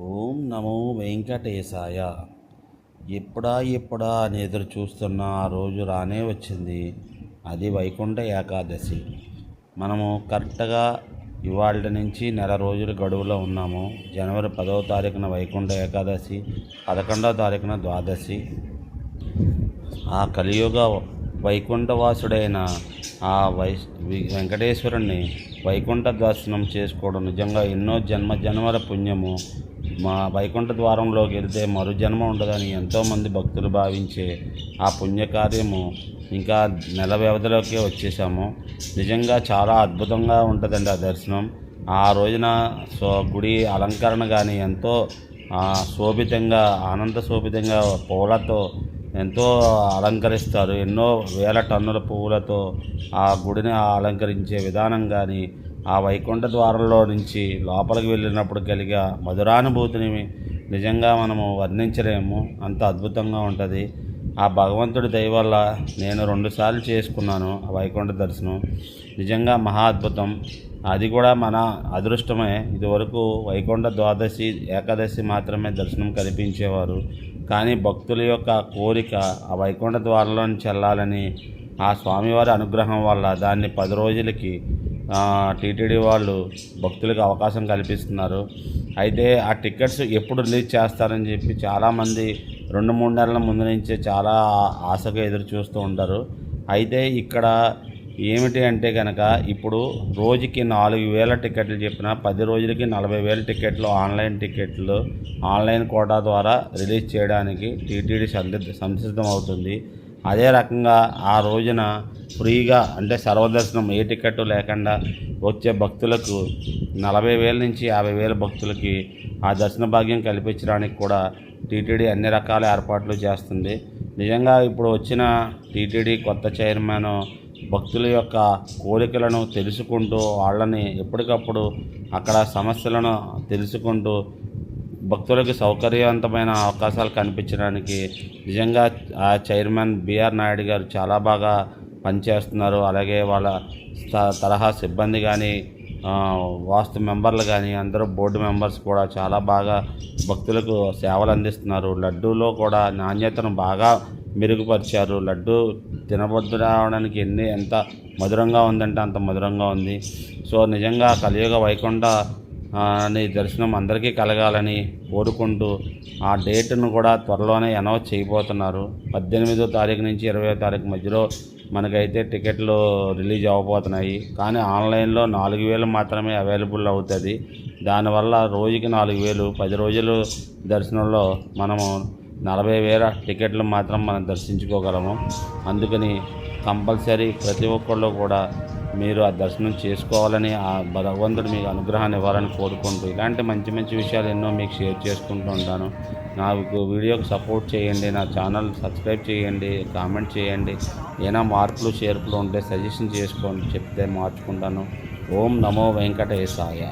ఓం నమో వెంకటేశాయ. ఎప్పుడా ఎప్పుడా అని ఎదురు చూస్తున్న ఆ రోజు రానే వచ్చింది. అది వైకుంఠ ఏకాదశి. మనము కరెక్ట్గా ఇవాళ నుంచి నెల రోజుల గడువులో ఉన్నాము. జనవరి పదవ తారీఖున వైకుంఠ ఏకాదశి పదకొండవ తారీఖున ద్వాదశి. ఆ కలియుగ వైకుంఠవాసుడైన ఆ వై వెంకటేశ్వరుణ్ణి వైకుంఠ దర్శనం చేసుకోవడం నిజంగా ఎన్నో జన్మ జన్మల పుణ్యము. మా వైకుంఠ ద్వారంలోకి వెళ్తే మరు జన్మ ఉండదని ఎంతోమంది భక్తులు భావించే ఆ పుణ్యకార్యము ఇంకా నెల వ్యవధిలోకే వచ్చేసాము. నిజంగా చాలా అద్భుతంగా ఉంటుందండి ఆ దర్శనం. ఆ రోజున సో గుడి అలంకరణ కానీ ఎంతో శోభితంగా ఆనంద శోభితంగా పూలతో ఎంతో అలంకరిస్తారు. ఎన్నో వేల టన్నుల పువ్వులతో ఆ గుడిని అలంకరించే విధానం కానీ ఆ వైకుంఠ ద్వారంలో నుంచి లోపలికి వెళ్ళినప్పుడు కలిగే మధురానుభూతిని నిజంగా మనము వర్ణించలేము. అంత అద్భుతంగా ఉంటుంది. ఆ భగవంతుడి దయ వల్ల నేను రెండుసార్లు చేసుకున్నాను ఆ వైకుంఠ దర్శనం. నిజంగా మహా అద్భుతం. అది కూడా మన అదృష్టమే. ఇదివరకు వైకుంఠ ద్వాదశి ఏకాదశి మాత్రమే దర్శనం కల్పించేవారు. కానీ భక్తుల యొక్క కోరిక ఆ వైకుంఠ ద్వారంలో చెల్లాలని ఆ స్వామివారి అనుగ్రహం వల్ల దాన్ని పది రోజులకి టీటీడీ వాళ్ళు భక్తులకు అవకాశం కల్పిస్తున్నారు. అయితే ఆ టికెట్స్ ఎప్పుడు రిలీజ్ చేస్తారని చెప్పి చాలామంది రెండు మూడు నెలల ముందు నుంచే చాలా ఆశగా ఎదురు చూస్తూ ఉంటారు. అయితే ఇక్కడ ఏమిటి అంటే కనుక ఇప్పుడు రోజుకి నాలుగు వేల టికెట్లు చెప్పిన పది రోజులకి నలభై వేల టికెట్లు ఆన్లైన్ టికెట్లు ఆన్లైన్ కోటా ద్వారా రిలీజ్ చేయడానికి టీటీడీ సంసిద్ధం అవుతుంది అదే రకంగా ఆ రోజున ఫ్రీగా అంటే సర్వదర్శనం ఏ టికెట్ లేకుండా వచ్చే భక్తులకు నలభై వేల నుంచి యాభై వేల భక్తులకి ఆ దర్శన భాగ్యం కల్పించడానికి కూడా టీటీడీ అన్ని రకాల ఏర్పాట్లు చేస్తుంది. నిజంగా ఇప్పుడు వచ్చిన టీటీడీ కొత్త చైర్మన్ భక్తుల యొక్క కోరికలను తెలుసుకుంటూ వాళ్ళని ఎప్పటికప్పుడు అక్కడ సమస్యలను తెలుసుకుంటూ భక్తులకు సౌకర్యవంతమైన అవకాశాలు కనిపించడానికి నిజంగా ఆ చైర్మన్ బిఆర్ నాయుడు గారు చాలా బాగా పనిచేస్తున్నారు. అలాగే వాళ్ళ త- తరహా సిబ్బంది కానీ వాస్తు మెంబర్లు కానీ అందరూ బోర్డు మెంబర్స్ కూడా చాలా బాగా భక్తులకు సేవలు అందిస్తున్నారు. లడ్డూలో కూడా నాణ్యతను బాగా మెరుగుపరిచారు. లడ్డు తినబొద్దు రావడానికి ఎన్ని ఎంత మధురంగా ఉందంటే అంత మధురంగా ఉంది. సో నిజంగా కలియుగ వైకుంఠ అని దర్శనం అందరికీ కలగాలని కోరుకుంటూ ఆ డేట్ను కూడా త్వరలోనే అనౌన్స్ చేయబోతున్నారు. పద్దెనిమిదో తారీఖు నుంచి ఇరవయో తారీఖు మధ్యలో మనకైతే టికెట్లు రిలీజ్ అవ్వబోతున్నాయి. కానీ ఆన్లైన్లో నాలుగు వేలు మాత్రమే అవైలబుల్ అవుతుంది. దానివల్ల రోజుకి నాలుగు వేలు పది రోజులు దర్శనంలో మనము నలభై వేల టికెట్లు మాత్రం మనం దర్శించుకోగలము. అందుకని కంపల్సరీ ప్రతి ఒక్కళ్ళు కూడా మీరు ఆ దర్శనం చేసుకోవాలని ఆ భగవంతుడు మీకు అనుగ్రహాన్ని ఇవ్వాలని కోరుకుంటూ ఇలాంటి మంచి మంచి విషయాలు ఎన్నో మీకు షేర్ చేసుకుంటూ ఉంటాను. నాకు వీడియోకి సపోర్ట్ చేయండి నా ఛానల్ సబ్స్క్రైబ్ చేయండి కామెంట్ చేయండి. ఏమైనా మార్పులు చేర్పులు ఉంటే సజెషన్ చేసుకోండి చెప్తే మార్చుకుంటాను. ఓం నమో వెంకటేశాయ.